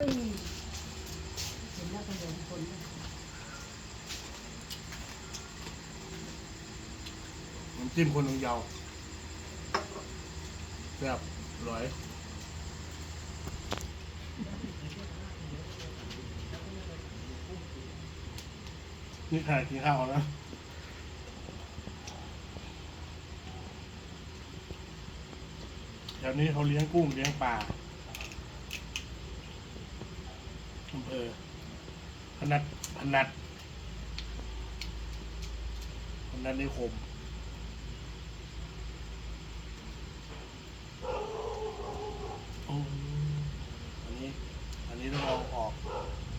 เฮ้ยเห็นแล้วก็เดินคนเลยน้ำจิ้มคนนึงยาวแบบอร่อยนี่ขนาดกินข้าวนะแถวนี้เขาเลี้ยงกุ้งเลี้ยงปลา อำเภอพนัดพนัดพนัดนิคมอืมอันนี้ อันนี้ต้องเอาออก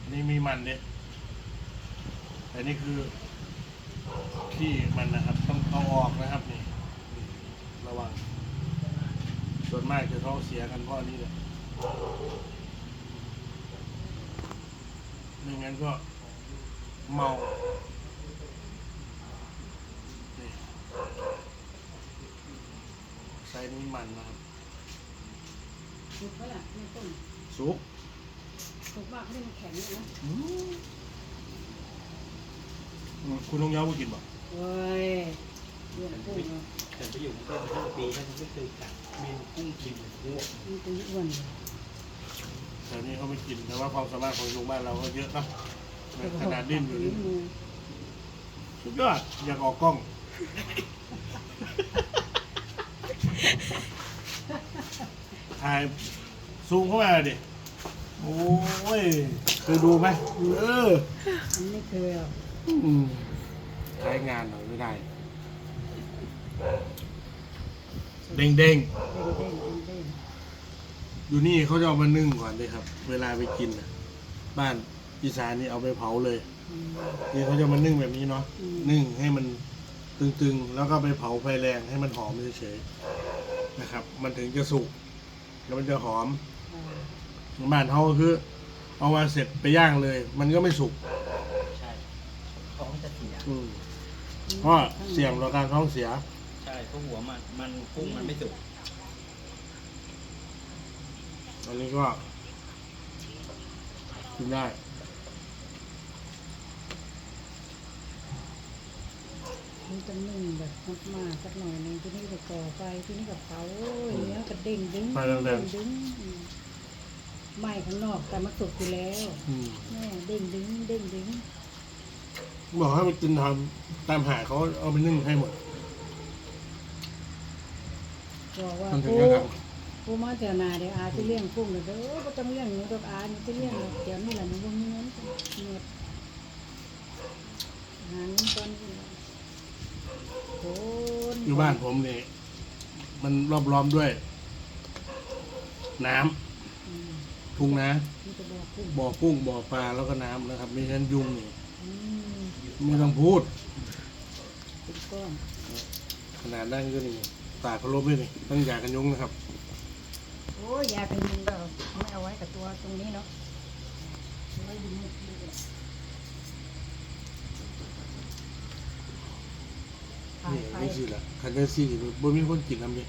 อันนี้มีมันเด้แต่นี่คือขี้มันนะครับ ต้องเอาออกนะครับนี่นี่ระวังส่วนมากจะท้องเสียกันเพราะอันนี้แหละ ไม่งั้นก็เมานี่ไซส์นี้มันนะครับถูกปะล่ะไม่ต้นสุกถูกมากไม่มันแข็งเลยนะอืมอืมคุณต้องย้ำว่ากินบ่เว้ยเรื่องกุ้งเนาะแต่ไปอยู่กรุงเทพมาห้าปีแล้วฉันไม่เคยจัดเมนูกุ้งกินเลยพวก มันเป็นอ้วนเลย แต่นี้เขาไม่กิน แต่ว่าความสามารถของลุงบ้านเราก็เยอะนะขนาดดิ้นอยู่นี่มือสุดยอดอยากออกกล้อง ถ่ายซูมเข้ามาดิ โอ้ยเคยดูไหมเออมันไม่เคยหรอกอืมใช้งานหน่อยไม่ได้ เด้งเด้ง อยู่นี่เขาจะเอามานึ่งก่อนเลยครับ เวลาไปกินน่ะบ้านอีสานนี่เอาไปเผาเลย อืม นี่เขาจะมานึ่งแบบนี้เนาะอืม นึ่งให้มันตึงๆ แล้วก็ไปเผาไฟแรงให้มันหอมเฉยๆนะครับ มันถึงจะสุกแล้วมันจะหอมอ่าบ้านเขาก็คือ เอามาเสร็จไปย่างเลย มันก็ไม่สุกใช่ท้องจะเสีย อืมเพราะเสี่ยงต่อการท้องเสีย ใช่เพราะหัวมันมันกุ้งมันไม่สุก อันนี้ก็กินได้มันจะนึ่งแบบมากๆสักหน่อยหนึงทีนี้ก็ก่อไฟทีนี้ก็เผาโอ้ยเนื้อก็เด้งดึงไฟแรงๆเด้งดึงอืมไหม้ข้างนอกแต่มันสุกอยู่แล้วอืมแม่เด้งดึงเด้งดึงบอกให้ไปกินทำตามหาเขาเอาไปนึ่งให้หมด บอกว่ามันถึงผู้จะท ผู้มาเจอนาเดี๋ยวอาจะเลี้ยงกุ้งเลยเด้อก็ต้องเลี้ยงหนูดอกอาหนูจะเลี้ยงหรอกเดี๋ยวนี่แหละหนูบ่มีเงินหมดหาเงินก่อนโคนำอยู่บ้านผมนี่มันรอบล้อมด้วย น้ำอืมทุ่งนานี่จะบอกกุ้งบ่อกุ้งบ่อปลาแล้วก็น้ำนะครับมีฉะนั้นยุงนี่อืมไม่ต้องพูด เป็นก้อนขนาดนั้นก็นี่ตากพะโล้ด้วยนี่ต้องอยากันยุงนะครับโอ้ ยยาเป็นยุงเราไม่เอาไว้กับตัวตรงนี้เนาะเอาไว้ดูมุกดูเลยถ่ายนี่ไปไม่สิละคันเดอร์ซี่บ่มีคนกินน้ำดิ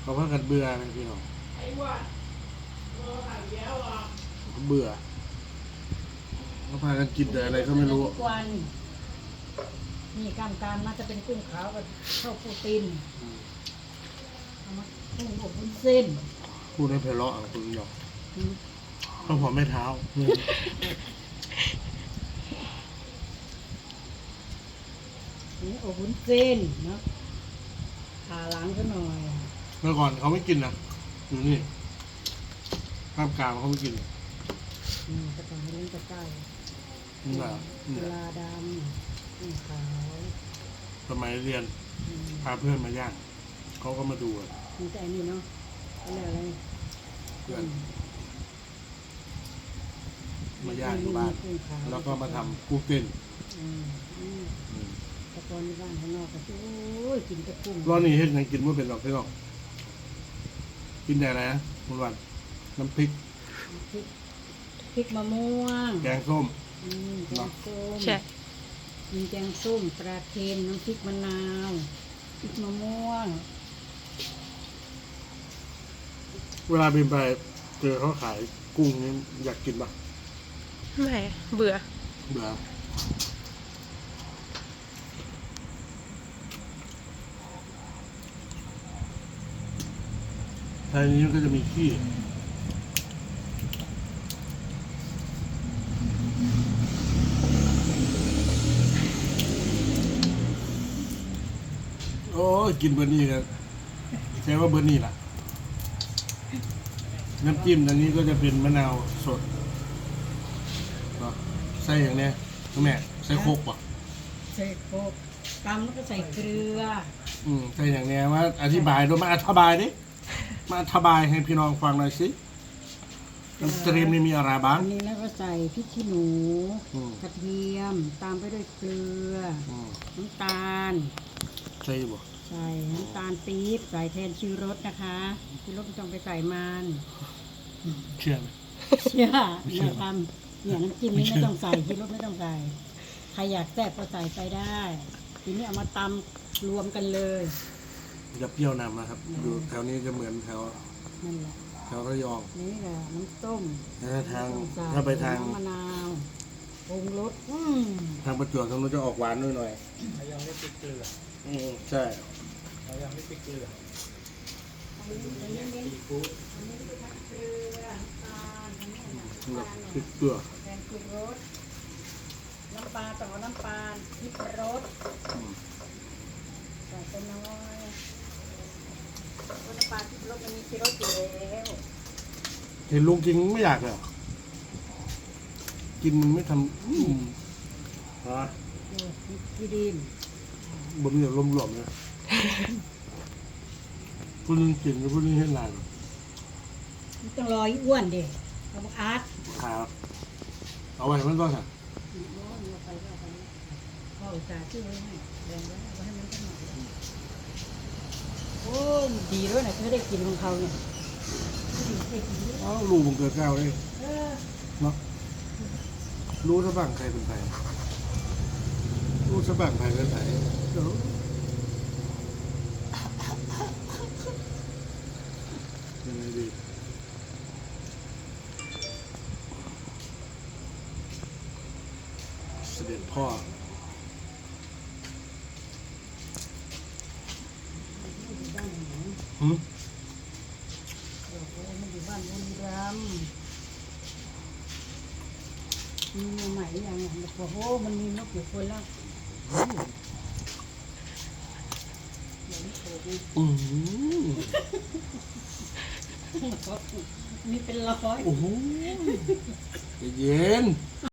เขาพากันเบื่อนะพี่น้องเบื่อเขาพากันกินแต่อะไรก็ไม่รู้ทุกวันนี่กล้ามกรามน่าจะเป็นกุ้งขาวกับข้าวโปรตีนเอามากุ้งอบวุ้นเส้น พูดให้เพลาะอะคุณหยอกอืมเขาผอมไม่เท้านี่นี่อบวุ้นเส้นเนาะทาล้างซะหน่อย เมื่อก่อนเขาไม่กินนะอยู่นี่ข้ามกลางเขาไม่กินอืมกระต่ายเลี้ยงกระต่ายนี่แหละนี่เวแหละลาดำกุ้งขาวสมัยเรียนอืมพาเพื่อนมาย่างเขาก็มาดูอะมีแต่อันนี้เนาะ อะไรอะไรเพื่อนมาย่างที่บ้านกุ้งขาวแล้วก็มาทำกุ้งเต้นอืมอืมอืมแต่ก่อนในบ้านข้างนอกก็โอ้ยกินแต่กุ้งรอบนี้เฮ็ดหยังกินไม่เป็นหรอกพี่น้องกินแต่อะไรนะคุณวันน้ำพริก พริกพริกมะม่วงแกงส้ม อืมแกงส้มใช่ มีแกงส้มปลาเค็มน้ำพริกมะนาวพริกมะม่วง เวลาบินไปเจอเขาขายกุ้งนี่อยากกินปะไม่เบื่อ เบื่อทางนี้ก็จะมีขี้โอ้ยกินเบอร์นี่ครับใช่ว่าเบอร์นี่ล่ะ น้ำจิ้มอันนี้ก็จะเป็นมะนาวสดก็ใส่อย่างเนี้ยน้องแม่ใส่โคกป่ะใส่โคกตำแล้วก็ใส่เกลือ อืมใส่อย่างเนี้ยว่าอธิบายดูมาอธิบายดิมาอธิบายให้พี่น้องฟังหน่อยสิน้ำเตรียมนี่มีอะไรบ้างอันนี้แล้วก็ใส่พริกขี้หนูอืมกระเทียมตามไปด้วยเกลืออืมน้ำตาลใช่บ่ ใส่น้ำตาลปี๊บใส่แทนชูรสนะคะชูรสไม่ต้องไปใส่มันเชื่อไหมเชื่อเนี่ยทำเนี่ยน้ำจิ้มนี่ไม่ต้องใส่ชูรสไม่ต้องใส่ใครอยากแซ่บก็ใส่ไปได้ ทีนี้เอามาตำรวมกันเลยจะเปรี้ยวนำนะครับอยู่แถวนี้จะเหมือนแถวนั่นแหละแถวระยองนี่แหละน้ำต้มแต่ถ้าทางใส่ถ้าไปทางน้ำมะนาวปรุงรสอืมทางประจวบทางนู้นจะออกหวานหน่อยหน่อยเรายังไม่ติดเกลือๆอืมใช่ เรายังไม่ติดเกลืออันนี้อันนี้เน้นซีฟู้ดอันนี้คือทั้งเกลือน้ำตาลอันนี้น้ำสำหรับตาลพริกเกลือแทนชูรสน้ำปลาต่องเอาน้ำปลาพริกรสอืมใส่ไปน้อยเพราะน้ำปลาพริกรสมันมีพริกรสอยู่แล้วเห็นลุงกินไม่อยากเลยเหรอกินมันไม่ทำอืมฮะโอ้พริกขี้ดินบนนี้รวมๆเลย ผู้หนึงกินกับผู้หนึงเห็นลายมันต้องรออีอ้วนเด็กเอาบอกอาร์ตครับเอาไว้มันก็ค่ะพ่ออุตส่าห์ชื่อไว้ให้แบ่งไว้เอาไว้ให้มันสักหน่อยโอ้ยดีด้วยนะเธอได้กินของเขาเนี่ยได้กินด้วยอ้าวลูกผมเกิดเก้าวเลยเออเนาะรู้ซะบ้างใครเป็นใครรู้ซะบ้างใครเป็นใครเดี๋ยว ยังไงดีเสด็จพ่อบ้านไหนหืมบอกว่ามันอยู่บ้านบุรีรัมย์มีเมียใหม่หรือยังเนี่ยบอกว่าโอ้มันมีนกอยู่คนละเดี๋ยวนี้โผล่มาอืม มีเป็นร้อย โอ้โหใจเย็น